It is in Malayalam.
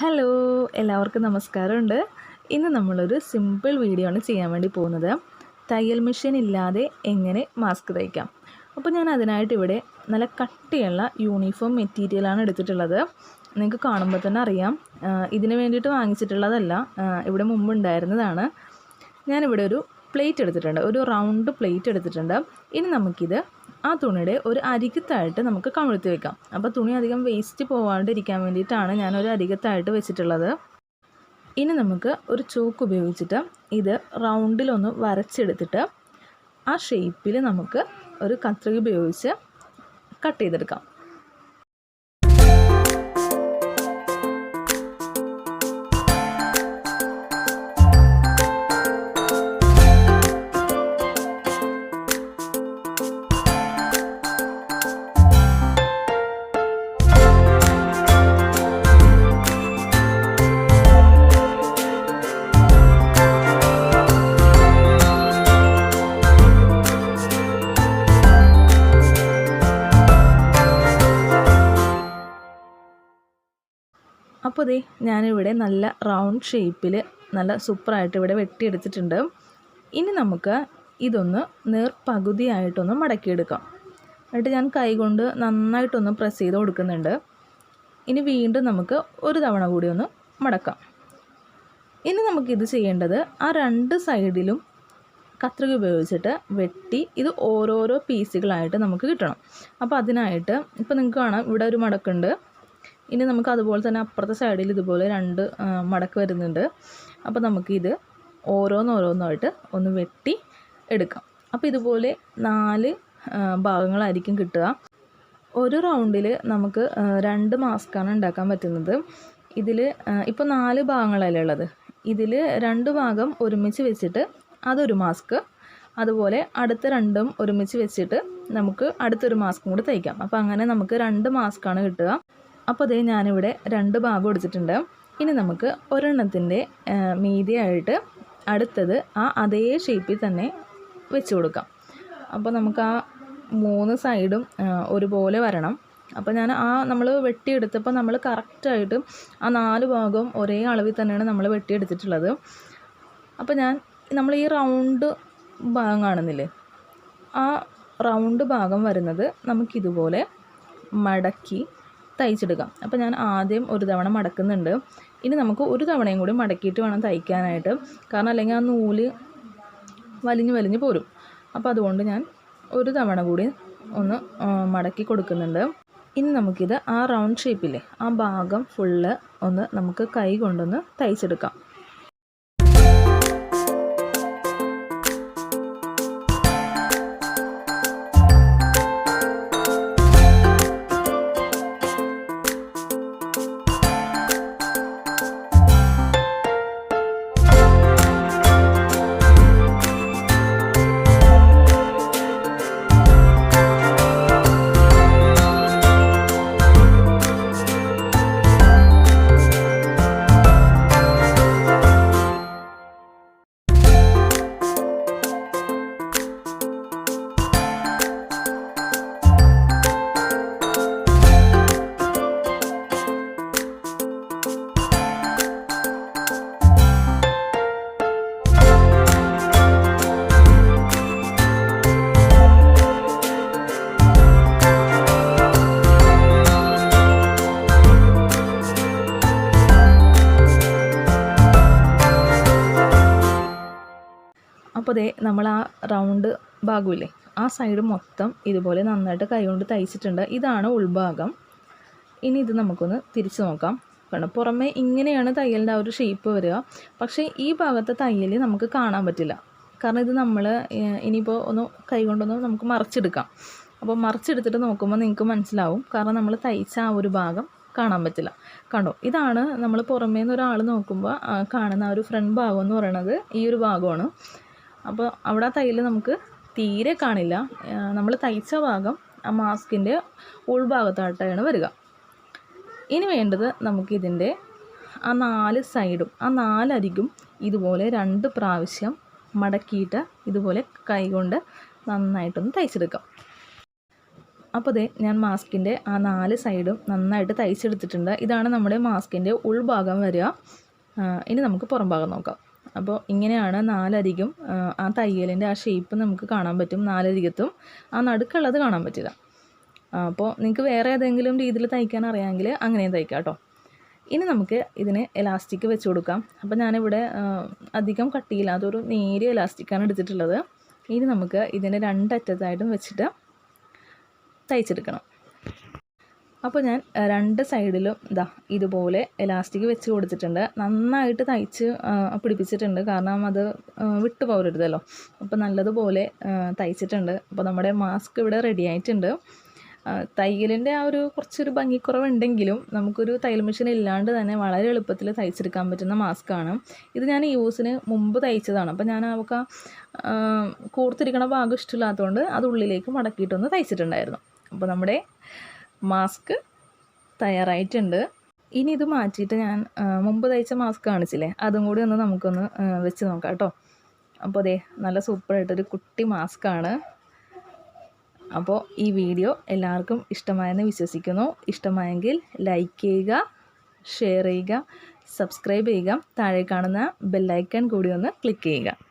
ഹലോ എല്ലാവർക്കും നമസ്കാരമുണ്ട്. ഇന്ന് നമ്മളൊരു സിമ്പിൾ വീഡിയോ ആണ് ചെയ്യാൻ വേണ്ടി പോകുന്നത്. തയ്യൽ മെഷീൻ ഇല്ലാതെ എങ്ങനെ മാസ്ക് തയ്ക്കാം? അപ്പോൾ ഞാൻ അതിനായിട്ട് ഇവിടെ നല്ല കട്ടിയുള്ള യൂണിഫോം മെറ്റീരിയലാണ് എടുത്തിട്ടുള്ളത്. നിങ്ങൾക്ക് കാണുമ്പോൾ തന്നെ അറിയാം. ഇതിന് വേണ്ടിയിട്ട് വാങ്ങിച്ചിട്ടുള്ളതല്ല. ഇവിടെ മുമ്പ് ഉണ്ടായിരുന്നതാണ്. ഞാനിവിടെ ഒരു പ്ലേറ്റ് എടുത്തിട്ടുണ്ട്. ഒരു റൗണ്ട് പ്ലേറ്റ് എടുത്തിട്ടുണ്ട്. ഇനി നമുക്കിത് ആ തുണിയുടെ ഒരു അരികത്തായിട്ട് നമുക്ക് കമിഴ്ത്തി വെക്കാം. അപ്പോൾ തുണി അധികം വേസ്റ്റ് പോവാണ്ടിരിക്കാൻ വേണ്ടിയിട്ടാണ് ഞാൻ ഒരു അരികത്തായിട്ട് വെച്ചിട്ടുള്ളത്. ഇനി നമുക്ക് ഒരു ചോക്ക് ഉപയോഗിച്ചിട്ട് ഇത് റൗണ്ടിലൊന്ന് വരച്ചെടുത്തിട്ട് ആ ഷേപ്പിൽ നമുക്ക് ഒരു കത്രിക ഉപയോഗിച്ച് കട്ട് ചെയ്തെടുക്കാം. അപ്പോൾ ദേ ഞാനിവിടെ നല്ല റൗണ്ട് ഷേപ്പിൽ നല്ല സൂപ്പറായിട്ട് ഇവിടെ വെട്ടിയെടുത്തിട്ടുണ്ട്. ഇനി നമുക്ക് ഇതൊന്ന് നേർ പകുതിയായിട്ടൊന്ന് മടക്കിയെടുക്കാം. എന്നിട്ട് ഞാൻ കൈകൊണ്ട് നന്നായിട്ടൊന്ന് പ്രസ് ചെയ്ത് കൊടുക്കുന്നുണ്ട്. ഇനി വീണ്ടും നമുക്ക് ഒരു തവണ കൂടി ഒന്ന് മടക്കാം. ഇനി നമുക്കിത് ചെയ്യേണ്ടത് ആ രണ്ട് സൈഡിലും കത്രിക ഉപയോഗിച്ചിട്ട് വെട്ടി ഇത് ഓരോരോ പീസുകളായിട്ട് നമുക്ക് കിട്ടണം. അപ്പോൾ അതിനായിട്ട് ഇപ്പോൾ നിങ്ങൾക്ക് കാണാം ഇവിടെ ഒരു മടക്കുണ്ട്. ഇനി നമുക്ക് അതുപോലെ തന്നെ അപ്പുറത്തെ സൈഡിൽ ഇതുപോലെ രണ്ട് മടക്ക് വരുന്നുണ്ട്. അപ്പോൾ നമുക്കിത് ഓരോന്നോരോന്നായിട്ട് ഒന്ന് വെട്ടി എടുക്കാം. അപ്പോൾ ഇതുപോലെ നാല് ഭാഗങ്ങളായിരിക്കും കിട്ടുക. ഒരു റൗണ്ടിൽ നമുക്ക് രണ്ട് മാസ്കാണ് ഉണ്ടാക്കാൻ പറ്റുന്നത്. ഇതിൽ ഇപ്പോൾ നാല് ഭാഗങ്ങളല്ലേ ഉള്ളത്? ഇതിൽ രണ്ട് ഭാഗം ഒരുമിച്ച് വെച്ചിട്ട് അതൊരു മാസ്ക് അതുപോലെ അടുത്ത രണ്ടും ഒരുമിച്ച് വെച്ചിട്ട് നമുക്ക് അടുത്തൊരു മാസ്കും കൂടി തയ്ക്കാം. അപ്പോൾ അങ്ങനെ നമുക്ക് രണ്ട് മാസ്കാണ് കിട്ടുക. അപ്പോൾ അതേ ഞാനിവിടെ രണ്ട് ഭാഗം എടുത്തിട്ടുണ്ട്. ഇനി നമുക്ക് ഒരെണ്ണത്തിന്റെ മീതിയായിട്ട് അടുത്തത് ആ അതേ ഷേപ്പിൽ തന്നെ വെച്ച് കൊടുക്കാം. അപ്പോൾ നമുക്ക് ആ മൂന്ന് സൈഡും ഒരുപോലെ വരണം. അപ്പോൾ ഞാൻ ആ നമ്മൾ വെട്ടിയെടുത്തപ്പോൾ നമ്മൾ കറക്റ്റായിട്ട് ആ നാല് ഭാഗവും ഒരേ അളവിൽ തന്നെയാണ് നമ്മൾ വെട്ടിയെടുത്തിട്ടുള്ളത്. അപ്പോൾ ഞാൻ നമ്മൾ ഈ റൗണ്ട് ഭാഗം കാണുന്നില്ലേ? ആ റൗണ്ട് ഭാഗം വരുന്നത് നമുക്കിതുപോലെ മടക്കി തയ്ച്ചെടുക്കാം അപ്പോൾ ഞാൻ ആദ്യം ഒരു തവണ മടക്കുന്നുണ്ട്. ഇനി നമുക്ക് ഒരു തവണയും കൂടി മടക്കിയിട്ട് വേണം തയ്ക്കാനായിട്ട്. കാരണം അല്ലെങ്കിൽ ആ നൂൽ വലിഞ്ഞ് വലിഞ്ഞ് പോരും. അപ്പോൾ അതുകൊണ്ട് ഞാൻ ഒരു തവണ കൂടി ഒന്ന് മടക്കി കൊടുക്കുന്നുണ്ട്. ഇനി നമുക്കിത് ആ റൗണ്ട് ഷേപ്പില്ലേ ആ ഭാഗം ഫുള്ള് ഒന്ന് നമുക്ക് കൈ കൊണ്ടൊന്ന് തയ്ച്ചെടുക്കാം. അപ്പോൾ ദേ നമ്മൾ ആ റൗണ്ട് ഭാഗമില്ലേ? ആ സൈഡ് മൊത്തം ഇതുപോലെ നന്നായിട്ട് കൈകൊണ്ട് തയ്ച്ചിട്ടുണ്ട്. ഇതാണ് ഉൾഭാഗം. ഇനി ഇത് നമുക്കൊന്ന് തിരിച്ച് നോക്കാം. കാരണം പുറമേ ഇങ്ങനെയാണ് തയ്യലിന്റെ ആ ഒരു ഷേപ്പ് വരിക. പക്ഷേ ഈ ഭാഗത്തെ തയ്യൽ നമുക്ക് കാണാൻ പറ്റില്ല. കാരണം ഇത് നമ്മൾ ഇനിയിപ്പോൾ ഒന്ന് കൈ കൊണ്ടൊന്ന് നമുക്ക് മറിച്ചെടുക്കാം. അപ്പോൾ മറിച്ചെടുത്തിട്ട് നോക്കുമ്പോൾ നിങ്ങൾക്ക് മനസ്സിലാവും. കാരണം നമ്മൾ തയ്ച്ച ആ ഒരു ഭാഗം കാണാൻ പറ്റില്ല. കണ്ടോ? ഇതാണ് നമ്മൾ പുറമേ നിന്ന് ഒരാൾ നോക്കുമ്പോൾ കാണുന്ന ആ ഒരു ഫ്രണ്ട് ഭാഗം എന്ന് പറയുന്നത് ഈ ഒരു ഭാഗമാണ്. അപ്പോൾ അവിടെ തയ്യൽ നമുക്ക് തീരെ കാണില്ല. നമ്മൾ തയ്ച്ച ഭാഗം ആ മാസ്കിന്റെ ഉൾഭാഗത്തായിട്ടാണ് വരിക. ഇനി വേണ്ടത് നമുക്കിതിന്റെ ആ നാല് സൈഡും ആ നാലരികും ഇതുപോലെ രണ്ട് പ്രാവശ്യം മടക്കിയിട്ട് ഇതുപോലെ കൈകൊണ്ട് നന്നായിട്ടൊന്ന് തയ്ച്ചെടുക്കാം. അപ്പോൾ ദേ ഞാൻ മാസ്കിന്റെ ആ നാല് സൈഡും നന്നായിട്ട് തയ്ച്ചെടുത്തിട്ടുണ്ട്. ഇതാണ് നമ്മുടെ മാസ്കിന്റെ ഉൾഭാഗം വരിക. ഇനി നമുക്ക് പുറം ഭാഗം നോക്കാം. അപ്പോൾ ഇങ്ങനെയാണ് നാലരികും ആ, തയ്യലിന്റെ ആ ഷേപ്പ് നമുക്ക് കാണാൻ പറ്റും നാലരികത്തും. ആ നടുക്കുള്ളത് കാണാൻ പറ്റില്ല. അപ്പോൾ നിങ്ങൾക്ക് വേറെ ഏതെങ്കിലും രീതിയിൽ തയ്ക്കാൻ അറിയാമെങ്കിൽ അങ്ങനെയും തയ്ക്കാം കേട്ടോ. ഇനി നമുക്ക് ഇതിന് എലാസ്റ്റിക് വെച്ച് കൊടുക്കാം. അപ്പോൾ ഞാനിവിടെ അധികം കട്ടിയില്ലാത്ത ഒരു നേരിയ എലാസ്റ്റിക്കാണ് എടുത്തിട്ടുള്ളത്. ഇനി നമുക്ക് ഇതിന്റെ രണ്ടറ്റത്തായിട്ടും വെച്ചിട്ട് തയ്ച്ചെടുക്കണം. അപ്പോൾ ഞാൻ രണ്ട് സൈഡിലും ഇതാ ഇതുപോലെ എലാസ്റ്റിക് വെച്ച് കൊടുത്തിട്ടുണ്ട്. നന്നായിട്ട് തയ്ച്ച് പിടിപ്പിച്ചിട്ടുണ്ട്. കാരണം അത് വിട്ടു പോകരുതല്ലോ. അപ്പോൾ നല്ലതുപോലെ തയ്ച്ചിട്ടുണ്ട്. അപ്പോൾ നമ്മുടെ മാസ്ക് ഇവിടെ റെഡി ആയിട്ടുണ്ട്. തയ്യലിന്റെ ആ ഒരു കുറച്ചൊരു ഭംഗിക്കുറവുണ്ടെങ്കിലും നമുക്കൊരു തയ്യൽ മെഷീൻ ഇല്ലാണ്ട് തന്നെ വളരെ എളുപ്പത്തിൽ തയ്ച്ചെടുക്കാൻ പറ്റുന്ന മാസ്കാണ് ഇത് ഞാൻ യൂസിന് മുമ്പ് തയ്ച്ചതാണ്. അപ്പോൾ ഞാൻ അവക്ക കൂർത്തിരിക്കണ ഭാഗം ഇഷ്ടമില്ലാത്തതുകൊണ്ട് അത് ഉള്ളിലേക്ക് മടക്കിയിട്ടൊന്ന് തയ്ച്ചിട്ടുണ്ടായിരുന്നു. അപ്പോൾ നമ്മുടെ മാസ്ക് തയ്യാറായിട്ടുണ്ട്. ഇനി ഇത് മാറ്റിയിട്ട് ഞാൻ മുമ്പ് തയ്ച്ച മാസ്ക് കാണിച്ചില്ലേ? അതും കൂടി ഒന്ന് നമുക്കൊന്ന് വെച്ച് നോക്കാം കേട്ടോ. അപ്പോൾ അതെ നല്ല സൂപ്പറായിട്ടൊരു കുട്ടി മാസ്കാണ് അപ്പോൾ ഈ വീഡിയോ എല്ലാവർക്കും ഇഷ്ടമായെന്ന് വിശ്വസിക്കുന്നു. ഇഷ്ടമായെങ്കിൽ ലൈക്ക് ചെയ്യുക ഷെയർ ചെയ്യുക സബ്സ്ക്രൈബ് ചെയ്യുക താഴെ കാണുന്ന ബെല്ലൈക്കൺ കൂടി ഒന്ന് ക്ലിക്ക് ചെയ്യുക.